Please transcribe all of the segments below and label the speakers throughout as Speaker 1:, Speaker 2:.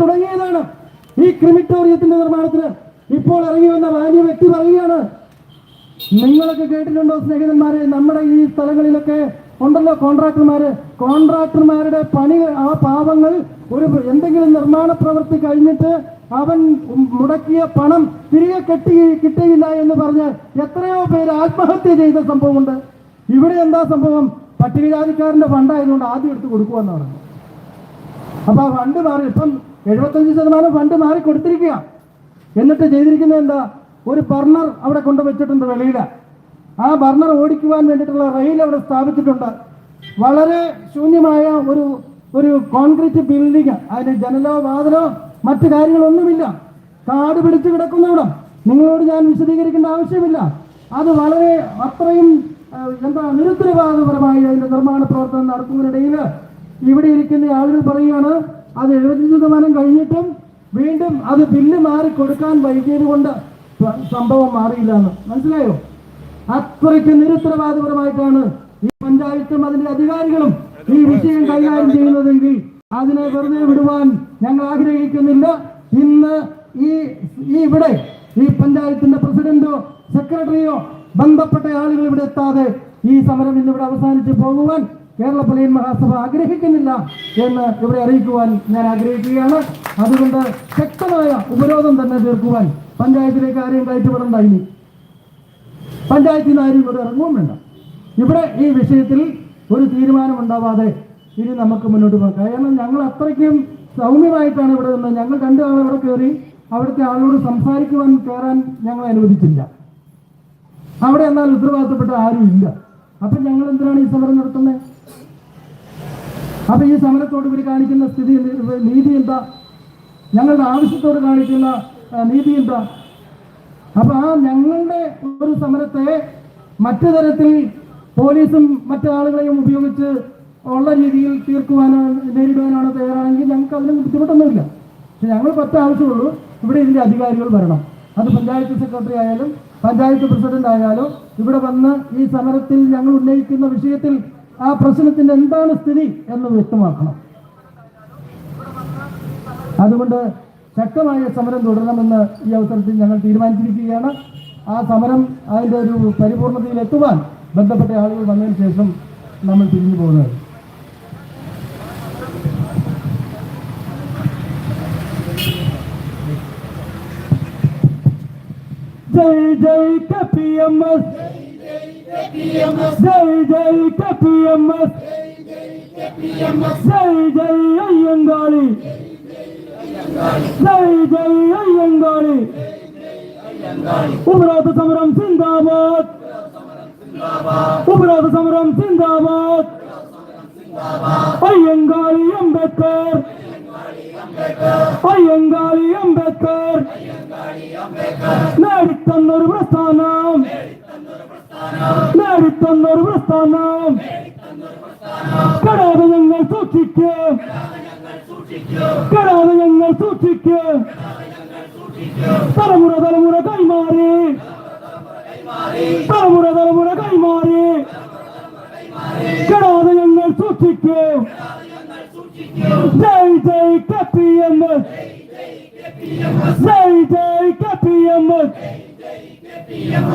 Speaker 1: തുടങ്ങിയതാണ്. ഈ ക്രിമിറ്റോറിയത്തിന്റെ നിർമ്മാണത്തിന് ഇപ്പോൾ ഇറങ്ങി വന്ന മാന്യ വ്യക്തി പറയുകയാണ് നിങ്ങളൊക്കെ കേട്ടിട്ടുണ്ടോ സ്നേഹിതന്മാരെ? നമ്മുടെ ഈ സ്ഥലങ്ങളിലൊക്കെ ഉണ്ടല്ലോ കോൺട്രാക്ടർമാര്. കോൺട്രാക്ടർമാരുടെ പണി ആ പാവങ്ങൾ ഒരു എന്തെങ്കിലും നിർമ്മാണ പ്രവൃത്തി കഴിഞ്ഞിട്ട് അവൻ മുടക്കിയ പണം തിരികെ കെട്ടി കിട്ടിയില്ല എന്ന് പറഞ്ഞ് എത്രയോ പേര് ആത്മഹത്യ ചെയ്ത സംഭവമുണ്ട്. ഇവിടെ എന്താ സംഭവം? പട്ടികജാതിക്കാരന്റെ ഫണ്ടായതുകൊണ്ട് ആദ്യം എടുത്ത് കൊടുക്കുമെന്ന് പറഞ്ഞു അപ്പൊ ആ ഫണ്ട് മാറി. ഇപ്പം എഴുപത്തഞ്ച് ശതമാനം ഫണ്ട് മാറി കൊടുത്തിരിക്കുക. എന്നിട്ട് ചെയ്തിരിക്കുന്നത് എന്താ? ഒരു ബർണർ അവിടെ കൊണ്ടുവച്ചിട്ടുണ്ട് വെളിയിൽ. ആ ബർണർ ഓടിക്കുവാൻ വേണ്ടിയിട്ടുള്ള റെയിൽ അവിടെ സ്ഥാപിച്ചിട്ടുണ്ട്. വളരെ ശൂന്യമായ ഒരു ഒരു കോൺക്രീറ്റ് ബിൽഡിംഗ് അതിന് ജനലോ വാതിലോ മറ്റു കാര്യങ്ങളൊന്നുമില്ല. കാട് പിടിച്ച് കിടക്കുന്നവിടം നിങ്ങളോട് ഞാൻ വിശദീകരിക്കേണ്ട ആവശ്യമില്ല. അത് വളരെ അത്രയും എന്താ നിരുത്തരവാദപരമായി അതിന്റെ നിർമ്മാണ പ്രവർത്തനം നടത്തുന്നതിനിടയിൽ ഇവിടെ ഇരിക്കുന്ന ആളുകൾ പറയുകയാണ് അത് എഴുപത്തി ശതമാനം കഴിഞ്ഞിട്ടും വീണ്ടും അത് ബില്ല് മാറി കൊടുക്കാൻ വൈകിയത് കൊണ്ട് സംഭവം മാറിയില്ല എന്ന്. മനസ്സിലായോ? അത്രയ്ക്ക് നിരുത്തരവാദപരമായിട്ടാണ് ഈ പഞ്ചായത്തും അതിന്റെ അധികാരികളും ഈ വിഷയം കൈകാര്യം ചെയ്യുന്നതെങ്കിൽ അതിനെ വെറുതെ വിടുവാൻ ഞങ്ങൾ ആഗ്രഹിക്കുന്നില്ല. ഇന്ന് ഈ ഈ ഇവിടെ ഈ പഞ്ചായത്തിന്റെ പ്രസിഡന്റോ സെക്രട്ടറിയോ ബന്ധപ്പെട്ട ആളുകൾ ഇവിടെ എത്താതെ ഈ സമരം ഇന്നിവിടെ അവസാനിച്ച് പോകുവാൻ കേരള പള്ളിയൻ മഹാസഭ ആഗ്രഹിക്കുന്നില്ല എന്ന് ഇവിടെ അറിയിക്കുവാൻ ഞാൻ ആഗ്രഹിക്കുകയാണ്. അതുകൊണ്ട് ശക്തമായ ഉപരോധം തന്നെ തീർക്കുവാൻ പഞ്ചായത്തിലേക്ക് ആരെയും കയറ്റുവിടണ്ട ഇനി. പഞ്ചായത്തിൽ നിന്ന് ആരും ഇവിടെ ഇറങ്ങുകയും വേണ്ട. ഇവിടെ ഈ വിഷയത്തിൽ ഒരു തീരുമാനം ഉണ്ടാവാതെ ഇനി നമുക്ക് മുന്നോട്ട് പോകാം. കാരണം ഞങ്ങൾ അത്രയ്ക്കും സൗമ്യമായിട്ടാണ് ഇവിടെ നിന്ന് ഞങ്ങൾ രണ്ട് ആൾ ഇവിടെ കയറി അവിടുത്തെ ആളോട് സംസാരിക്കുവാൻ കയറാൻ ഞങ്ങൾ അനുവദിച്ചില്ല. അവിടെ എന്നാൽ ഉത്തരവാദിത്തപ്പെട്ട ആരും ഇല്ല. അപ്പൊ ഞങ്ങൾ എന്തിനാണ് ഈ സമരം നടത്തുന്നത്? അപ്പൊ ഈ സമരത്തോട് ഇവർ കാണിക്കുന്ന സ്ഥിതി നീതി എന്താ? ഞങ്ങളുടെ ആവശ്യത്തോട് കാണിക്കുന്ന നീതി എന്താ? അപ്പൊ ആ ഞങ്ങളുടെ ഒരു സമരത്തെ മറ്റു തരത്തിൽ പോലീസും മറ്റു ആളുകളെയും ഉപയോഗിച്ച് ഉള്ള രീതിയിൽ തീർക്കുവാനോ നേരിടുവാനാണോ തയ്യാറാണെങ്കിൽ ഞങ്ങൾക്ക് അതിന് ബുദ്ധിമുട്ടൊന്നുമില്ല. പക്ഷെ ഞങ്ങൾ പത്ത് ആവശ്യമുള്ളൂ. ഇവിടെ ഇതിന്റെ അധികാരികൾ വരണം. അത് പഞ്ചായത്ത് സെക്രട്ടറി ആയാലും പഞ്ചായത്ത് പ്രസിഡന്റ് ആയാലും ഇവിടെ വന്ന് ഈ സമരത്തിൽ ഞങ്ങൾ ഉന്നയിക്കുന്ന വിഷയത്തിൽ ആ പ്രശ്നത്തിന്റെ എന്താണ് സ്ഥിതി എന്ന് വ്യക്തമാക്കണം. അതുകൊണ്ട് ശക്തമായ സമരം തുടരണമെന്ന് ഈ അവസരത്തിൽ ഞങ്ങൾ തീരുമാനിച്ചിരിക്കുകയാണ്. ആ സമരം അതിന്റെ ഒരു പരിപൂർണതയിൽ എത്തുവാൻ ബന്ധപ്പെട്ട ആളുകൾ വന്നതിന് ശേഷം നമ്മൾ തിരിഞ്ഞു പോകുന്നത് ജയ് ജയ് കെ പി എം എസ് ജയ് ജയ് കെ പി എം എസ് ജയ് ജയ് അയ്യങ്കാളി ജയ് ജയ് അയ്യങ്കാളി ഉപരോധ സമരം സിന്ദാബാദ് ഉപരോധ സമരം നേടിത്തന്നൊരു പ്രസ്ഥാനം കടാതെ ഞങ്ങൾ സൂക്ഷിക്കും കടാതെ ഞങ്ങൾ സൂക്ഷിക്കും തലമുറ തലമുറ കൈമാറി തലമുറ തലമുറ കൈമാറി കടാതെ ഞങ്ങൾ സൂക്ഷിക്കും ജയ് ജയ് കപ്പി എന്ന് ജയ് ജയ് കപ്പി എന്ന് എം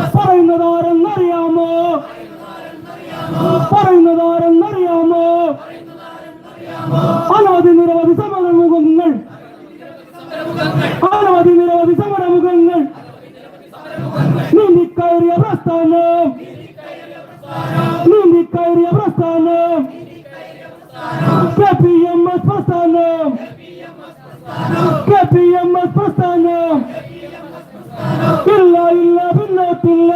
Speaker 1: നീന്തിക്കയറിയ പ്രസ്ഥാനം നീന്തിക്കയറിയ പ്രസ്ഥാനം കെ പി എം എസ് പ്രസ്ഥാനം കെ പി എം എസ് പ്രസ്ഥാനം ഇല്ല ഇല്ല പിന്നോട്ടില്ല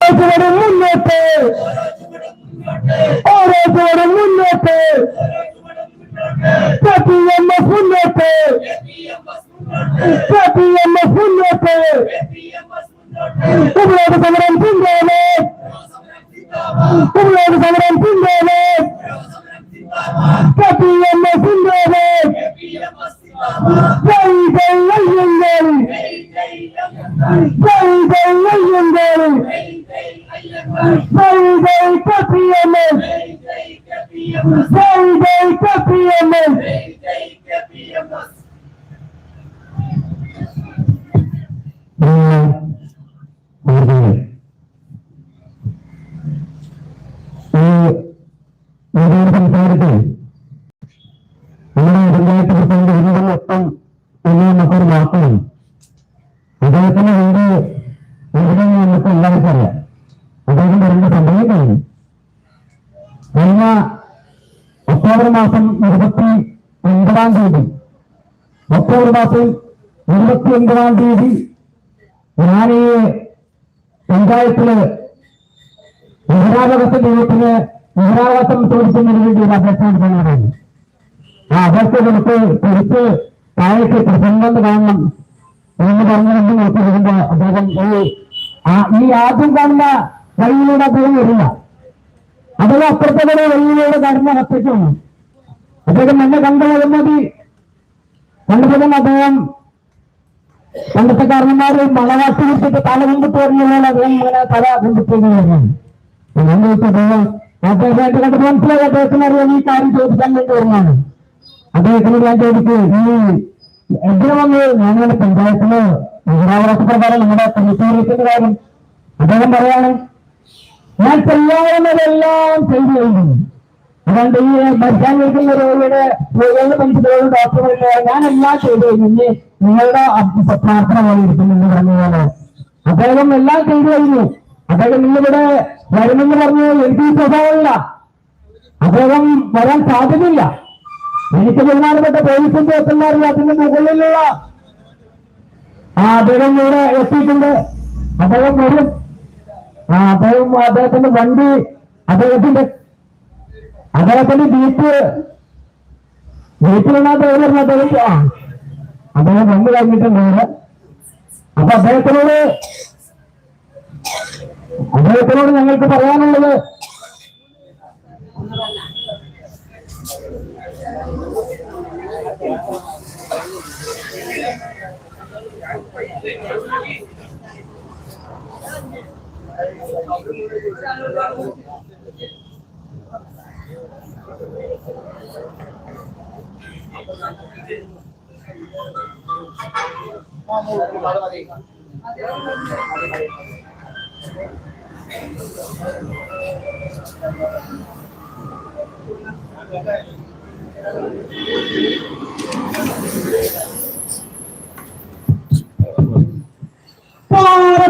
Speaker 1: ഓരോരുത്തരും മുന്നോട്ട് ഓരോരുത്തരും മുന്നോട്ട്
Speaker 2: প্রতি এম্মা সুন্নতে প্রতি এম্মা সুন্নতে তোমরা তো সংগ্রাম জিন্দাবাদ তোমরা তো সংগ্রাম জিন্দাবাদ প্রতি এম্মা ഒക്ടോബർ മാസം എൺപത്തി ഒൻപതാം തീയതി ഞാൻ ഈ പഞ്ചായത്തിൽ ബഹിരാകാശ ദൈവത്തിന് ബഹിരാകാശം ചോദിക്കുന്നതിന് വേണ്ടി അപേക്ഷ കൊടുക്കുന്നതാണ് ആ അപേക്ഷ കൊടുത്ത് കൊടുത്ത് താഴേക്ക് പ്രസംഗം കാണണം എന്ന് പറഞ്ഞുകൊണ്ട് നോക്കിയതുകൊണ്ട് അദ്ദേഹം ഈ ആദ്യം കാണുന്ന വഴിയിലൂടെ അദ്ദേഹം വരില്ല. അദ്ദേഹം അപ്പുറത്തെ വഴിയിലൂടെ കാണുന്ന അപ്പേക്ഷ അദ്ദേഹം എന്നെ കണ്ടത് വരുന്നത് കണ്ടപ്പോഴും അദ്ദേഹം പണ്ടത്തെ കാരണന്മാര് മണവാട്ടി കൊടുത്തിട്ട് തല കൊണ്ടിട്ട് വരുന്നതാണ് അദ്ദേഹം ഇങ്ങനെ തല ചോദിച്ചു അദ്ദേഹം അദ്ദേഹമായിട്ട് കണ്ട് മനസ്സിലായി അദ്ദേഹത്തിന് അറിയാൻ ഈ കാര്യം ചോദിക്കാൻ വേണ്ടി വരുന്നതാണ്. അദ്ദേഹത്തിന് ഞാൻ ചോദിച്ചു ഈ എന്തിനു വന്നു? ഞങ്ങളുടെ പഞ്ചായത്തിൽ നഗരാവകാശ പ്രകാരം നമ്മുടെ കമ്മിറ്റേറിയത്തിന്റെ കാര്യം അദ്ദേഹം പറയാണ് ഞാൻ ചെയ്യാവുന്നതെല്ലാം ചെയ്തു കഴിഞ്ഞു. അതുകൊണ്ട് ഈ മരിക്കാൻ നിൽക്കുന്ന രോഗിയുടെ രോഗികളുടെ മനുഷ്യരോട് ഡോക്ടറുടെ ഞാൻ എല്ലാം ചെയ്തു. കഴിഞ്ഞു നിങ്ങളുടെ പ്രാർത്ഥന പോലെ ഇരിക്കുമെന്ന് പറഞ്ഞതാണ് അദ്ദേഹം എല്ലാം ചെയ്തു കഴിഞ്ഞു. അദ്ദേഹം ഇന്നിവിടെ വരുമെന്ന് പറഞ്ഞു എനിക്ക് സ്വഭാവമില്ല. അദ്ദേഹം വരാൻ സാധ്യതയില്ല. എനിക്ക് ബഹുമാനപ്പെട്ട പോലീസിന്റെ എത്തന്മാരിൽ അതിന്റെ മുകളിലുള്ള ആ അദ്ദേഹം ഇവിടെ എത്തിയിട്ടുണ്ട്. അദ്ദേഹം വരും. ആ അദ്ദേഹം അദ്ദേഹത്തിന്റെ വണ്ടി അദ്ദേഹത്തിന്റെ അദ്ദേഹത്തിന്റെ ജീപ്പ് ജീപ്പിലിനകത്ത് വരുന്ന അദ്ദേഹം ആ അദ്ദേഹം വന്നു കഴിഞ്ഞിട്ടുണ്ട് ഇവിടെ അപ്പൊ അദ്ദേഹത്തിനോട് അദ്ദേഹത്തിനോട് ഞങ്ങൾക്ക് പറയാനുള്ളത് പാറത്ത് പറക്കട്ടെ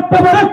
Speaker 2: para